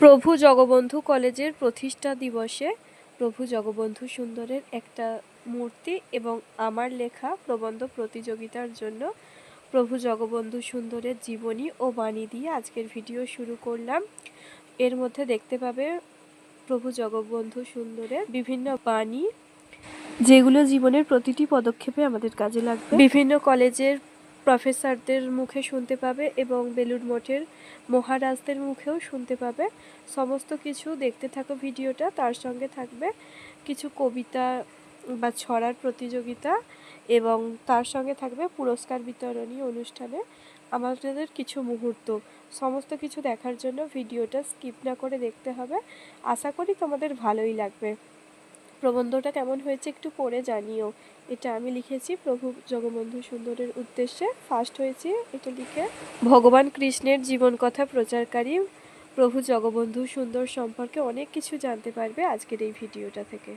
প্রভু জগবন্ধু কলেজের প্রতিষ্ঠা দিবসে প্রভু জগবন্ধু সুন্দরের একটা মূর্তি এবং আমার লেখা প্রবন্ধ প্রতিযোগিতার জন্য প্রভু জগবন্ধু সুন্দরের জীবনী ও বাণী দিয়ে আজকের ভিডিও শুরু করলাম। এর মধ্যে দেখতে পাবে প্রভু জগবন্ধু সুন্দরের বিভিন্ন বাণী, যেগুলো জীবনের প্রতিটি পদক্ষেপে আমাদের কাজে লাগবে। বিভিন্ন কলেজের প্রফেসরদের মুখে শুনতে পাবে এবং বেলুড় মঠের মহারাজদের মুখেও শুনতে পাবে। সমস্ত কিছু দেখতে থাকো ভিডিওটা, তার সঙ্গে থাকবে কিছু কবিতা বা ছড়ার প্রতিযোগিতা এবং তার সঙ্গে থাকবে পুরস্কার বিতরণী অনুষ্ঠানে আমাদের কিছু মুহূর্ত। সমস্ত কিছু দেখার জন্য ভিডিওটা স্কিপ না করে দেখতে হবে। আশা করি তোমাদের ভালোই লাগবে। প্রবন্ধটা কেমন হয়েছে একটু পড়ে জানিও। এটা আমি লিখেছি প্রভু জগবন্ধু সুন্দরের উদ্দেশ্যে। ফার্স্ট হয়েছে এটা লিখে ভগবান কৃষ্ণের জীবন কথা প্রচারকারী প্রভু জগবন্ধু সুন্দর সম্পর্কে অনেক কিছু জানতে পারবে আজকের এই ভিডিওটা থেকে।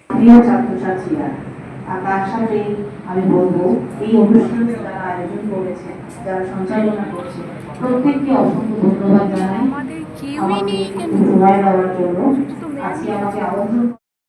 আমি বলব এই অনুষ্ঠান যারা আয়োজন করেছে যারা সঞ্চালনা করছে প্রত্যেককে অসংখ্য ধন্যবাদ জানাই। আমাদের কেউই আমাকে নেই কেন সময় দেওয়ার জন্য। আজকে আমাকে আমন্ত্রণ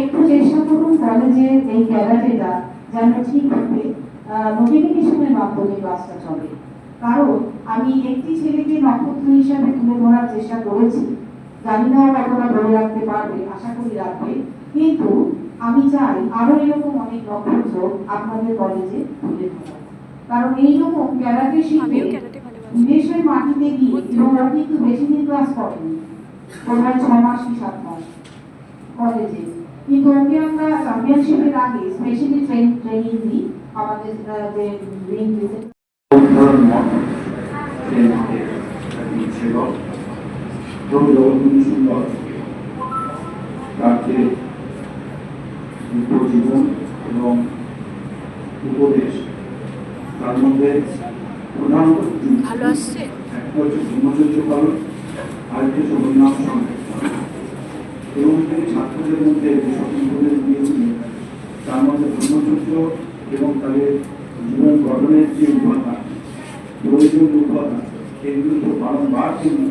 একটু চেষ্টা করুন কলেজে এই ক্যারাটেটা যেন ঠিকভাবে নোটিফিকেশনের মাধ্যমে ক্লাসটা চলে। কারণ আমি একটি ছেলেকে নক্ষত্র হিসাবে তুলে ধরার চেষ্টা করেছি। জানি না কতটা ধরে রাখতে পারবে আশা করি রাখবে। কিন্তু আমি চাই আরও এরকম অনেক নক্ষত্র আপনাদের কলেজে তুলে ধরা কারণ এইরকম ক্যারাটে শিখে বিদেশের মাটিতে গিয়ে এবং ওরা কিন্তু বেশি দিন ক্লাস করেনি তোমরা ছ মাস কি সাত মাস কলেজে? কিন্তু ওকে আমরা চ্যাম্পিয়নশিপের আগে স্পেশালি ট্রেন ট্রেনিং দিই আমাদের আহ, যে রিং উদাহরণ মত ছিল প্রভু জগৎগুলি সুন্দর তার যে জীবন এবং উপদেশ তার মধ্যে প্রধান ভালো আসছে একটা হচ্ছে ব্রহ্মচর্য পালন আরেকটি হচ্ছে হরিনাম সংকীর্তন এবং তিনি ছাত্রদের মধ্যে যে সকল উপদেশ দিয়েছিলেন তার মধ্যে ব্রহ্মচর্য এবং তাদের জীবন গঠনের যে উপাদান প্রয়োজনীয় উপাদান সেগুলো তো বারংবার তিনি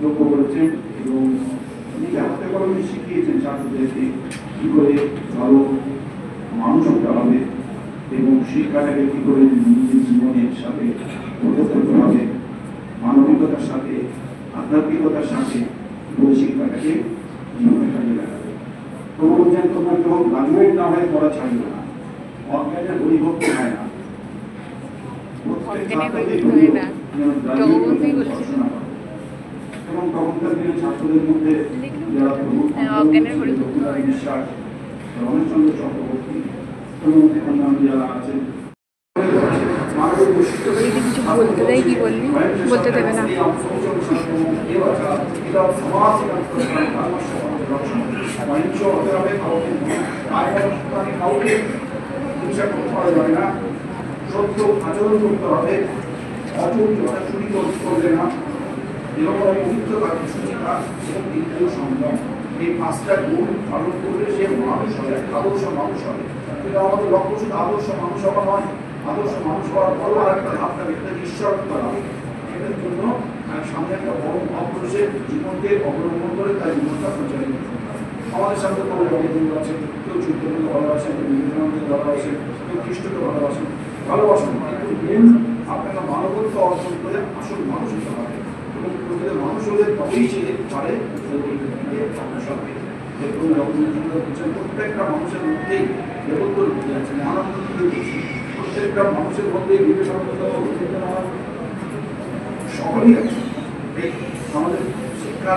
লক্ষ্য করেছেন এবং নিজে হাতে কলমে শিখিয়েছেন ছাত্রদেরকে কি করে ভালো মানুষ হতে হবে এবং শিক্ষাটাকে কি করে নিজের জীবনের সাথে হবে মানবিকতার সাথে, আধ্যাত্মিকতার সাথে পুরো শিক্ষাটাকে জীবনে কাজে লাগাবে যখন গ্রাজুয়েট না হয়ে পড়া ছাড়বে না। অজ্ঞানের হরিভক্ত হয় না। এবং তখনকার দিনে ছাত্রদের মধ্যে যারা প্রভু হ্যাঁ। বিশ্বাস রমেশচন্দ্র চক্রবর্তী এবং অন্যান্য যারা আছেন বৈশিষ্ট্য যদি কিছু বলতে দেয় কি বলবি বলতে দেবে না। সত্য আচরণ করতে হবে অচল চুরি করবে না এবং পবিত্র কাজে সুচিতা এবং দ্বিতীয় সংযম এই পাঁচটা গুণ পালন করলে সে মানুষ হবে আদর্শ মানুষ হবে কিন্তু আমাদের লক্ষ্য শুধু আদর্শ মানুষ হওয়া নয় আদর্শ মানুষ হওয়ার পরও আর একটা থাকে এটা ঈশ্বর করা এটার জন্য সামনে একটা বড় মহাপুরুষের জীবনকে অবলম্বন করে তার জীবনটা প্রচারিত আমাদের সামনে অনেক বন্ধু আছে। কেউ চৈতন্যকে ভালোবাসেন কেউ বিবেকানন্দকে ভালোবাসেন কেউ খ্রিস্টকে ভালোবাসেন ভালোবাসেন কিন্তু মেন আপনারা মানবত্ব অর্জন করে আসল মানুষ হতে হবে। এবং প্রকৃত মানুষ হলে তবেই সে পারে মানুষ হবে দেখুন রবীন্দ্রনাথ প্রত্যেকটা মানুষের মধ্যেই দেবত্ব লুকিয়ে আছে মানুষের মধ্যেই বিবেকানন্দ রবীন্দ্রনাথ সকলেই আছে। আমাদের শিক্ষা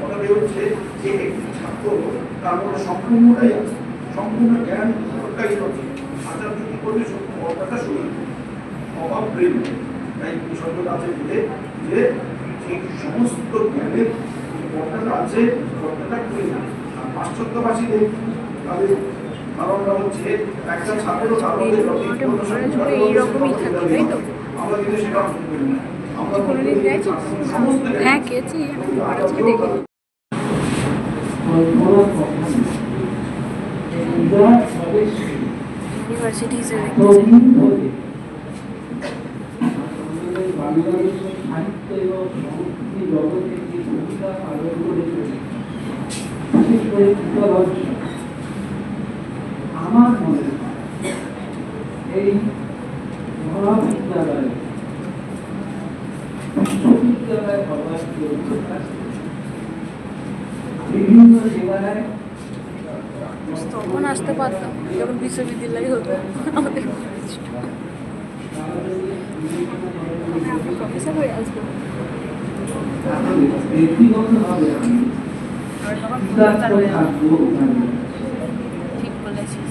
কথাটি হচ্ছে যে একটি ছাত্র, তার মধ্যে সম্পূর্ণটাই আছে। সম্পূর্ণ জ্ঞান প্রত্যাগিত আছে আচার্য কি করবে অর্থাৎ শুনে অভাব প্রেম তাই বিষয়টা আছে বলে যে সেই সমস্ত জ্ঞানের গোটা রাজ্যে প্রত্যেকটা কুড়ি না। আর পাশ্চাত্যবাসীদের তাদের মোটামুটি জুড়ে এইরকমই থাকে, তাই তো? আমরা কিন্তু সেটা করি না আমরা কোনোদিন গেছিস? হ্যাঁ গেছি আমি মহারাজকে দেখি ইউনিভার্সিটি হিসেবে বাংলাদেশের সাহিত্য এবং সংস্কৃতি জগতে যে ভূমিকা পালন করেছে বিশেষ করে আমার মনে এই মহাবিদ্যালয় বিশ্ববিদ্যালয় হওয়ার যোগ্যতা বিভিন্ন তখন আসতে পারতাম যখন বিশ্ববিদ্যালয় হতো। আমাদের প্রফেসর হয়ে আসব। ব্যক্তিগতভাবে আমি আর তখন কৃতার্থ প্রফেসর হয়ে আসব থাকব ওখানে ঠিক বলেছিস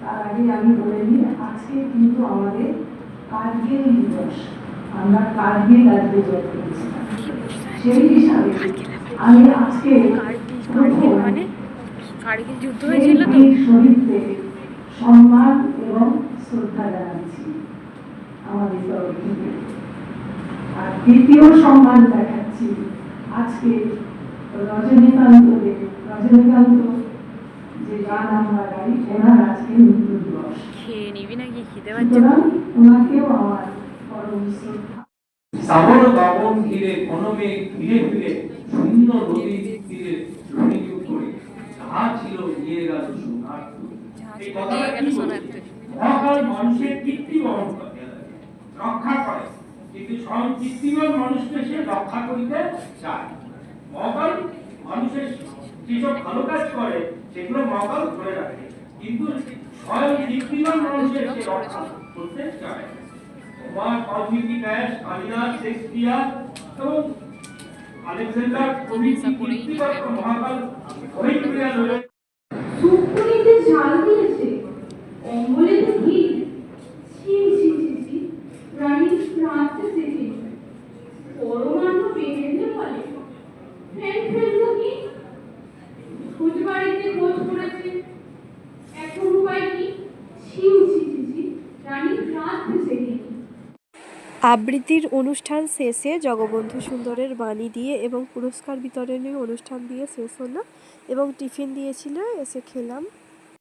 তার আগে আমি বলে নিই আজকে কিন্তু আমাদের কার্গিল দিবস। আমরা কার্গিল আজ বিজয় করেছিলাম সেই হিসাবে আমি আজকে মানে কার্গিল যুদ্ধ হয়েছিল তো? শহীদদের সম্মান এবং শ্রদ্ধা জানাচ্ছি আমাদের তরফ থেকে। আর দ্বিতীয় সম্মান দেখাচ্ছি আজকে রজনীকান্ত দেব রজনীকান্ত যে গান আমরা গাই খেয়ে নিবি নাকি পাচ্ছে সুতরাং ওনাকেও শ্রাবণ বাবন ঘিরে, বনমে ঘিরে ফিরে, শূন্য নদীর তীরে ধ্বনিযুগ করে যা ছিল নিয়ে গেল সোনার মহাকাল মানুষের কীর্তি বহন করে। রক্ষা করে। কিন্তু স্বয়ং কীর্তিমান মানুষকে সে রক্ষা করিতে চায়। মহাকাল মানুষের যেসব ভালো কাজ করে সেগুলো মহাকাল ধরে রাখে। কিন্তু স্বয়ং কীর্তিমান মানুষের সে রক্ষা করতে চায়। তোমার বাল্মীকি ব্যাস কালিদাস শেক্সপিয়ার এবং আলেকজান্ডার প্রভৃতি কীর্তিকর মহাকাল অভিক্রিয়া রয়েছে শুকুনিতে ঝাল দিয়েছে। অম্বলেতে ঘি। ছি ছি ছি ছি প্রাণীর রাঁধতে শেখে পরমাণু বেঁধে বলে ফ্রেন্ড ফেলল কি খোঁজ বাড়িতে খোঁজ করেছে এখন উপায় কি ছি ছি ছি ছি প্রাণীর রাঁধতে শেখে আবৃত্তির অনুষ্ঠান শেষে জগবন্ধু সুন্দরের বাণী দিয়ে এবং পুরস্কার বিতরণী অনুষ্ঠান দিয়ে শেষ হলো এবং টিফিন দিয়েছিল, এসে খেলাম।